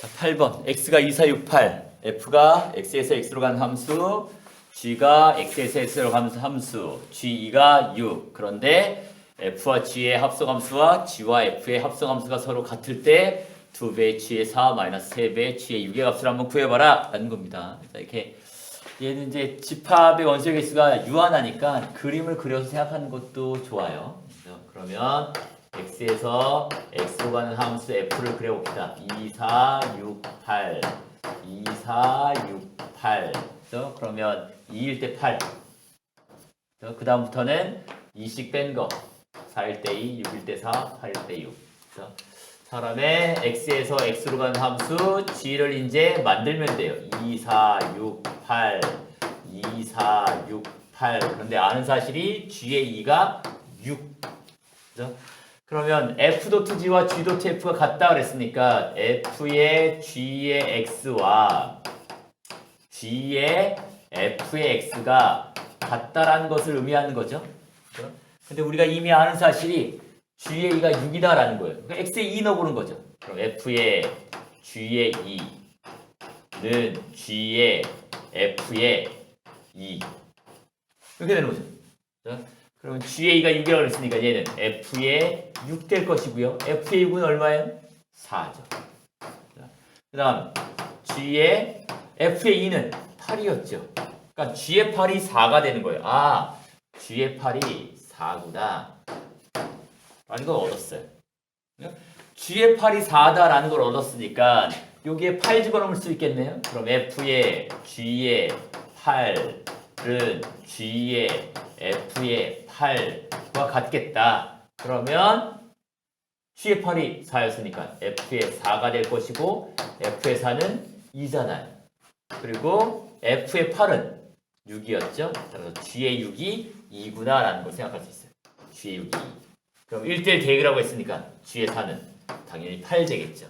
자, 8번. x가 2, 4, 6, 8. f가 x에서 x로 가는 함수, g가 x에서 x로 가는 함수, g2가 6. 그런데 f와 g의 합성함수와 g와 f의 합성함수가 서로 같을 때 2배의 g의 4 마이너스 3배의 g의 6의 값을 한번 구해봐라 라는 겁니다. 자, 이렇게 얘는 이제 집합의 원소 개수가 유한하니까 그림을 그려서 생각하는 것도 좋아요. 그러면 x에서 x로 가는 함수 f를 그려봅시다. 2, 4, 6, 8 2, 4, 6, 8 그래서 그러면 2일 때 8. 그 다음부터는 2씩 뺀 거. 4일 때 2, 6일 때 4, 8일 때 6. 그래서 사람의 x에서 x로 가는 함수 g를 이제 만들면 돼요. 2, 4, 6, 8. 2, 4, 6, 8. 그런데 아는 사실이 g의 2가 6. 그죠? 그러면 f.g와 g.f가 같다 그랬으니까 f의 g의 x와 g의 f의 x가 같다라는 것을 의미하는 거죠. 그죠? 근데 우리가 이미 아는 사실이 g의 2가 6이다라는 거예요. 그러니까 x의 2 넣어보는 거죠. 그럼 f의 g의 2는 g의 f의 2 이렇게 되는 거죠. 그죠? 그러면 g의 2가 6이라고 그랬으니까 얘는 f의 6 될 것이고요. f의 6은 얼마예요? 4죠. 그 다음 g의 f의 2는 8이었죠. 그러니까 g의 8이 4가 되는 거예요. 아, g의 8이 4구나. 라는 걸 얻었어요. g의 8이 4다라는 걸 얻었으니까 여기에 8 집어넣을 수 있겠네요. 그럼 f의 g의 8 은 g의 f의 8과 같겠다. 그러면 g의 8이 4였으니까 f의 4가 될 것이고 f의 4는 2잖아요. 그리고 f의 8은 6이었죠. 그래서 g의 6이 2구나라는 걸 생각할 수 있어요. g의 6이 2. 그럼 1대1 대입이라고 했으니까 g의 4는 당연히 8 되겠죠.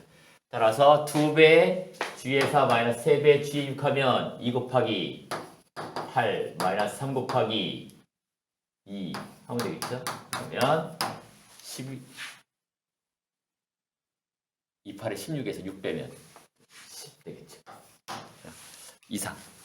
따라서 2배의 g의 4 마이너스 3배의 g의 6 하면 2 곱하기 8 마이너스 3 곱하기 2 하면 되겠죠. 그러면 12 2, 8에 16에서 6 빼면 10 되겠죠. 이상.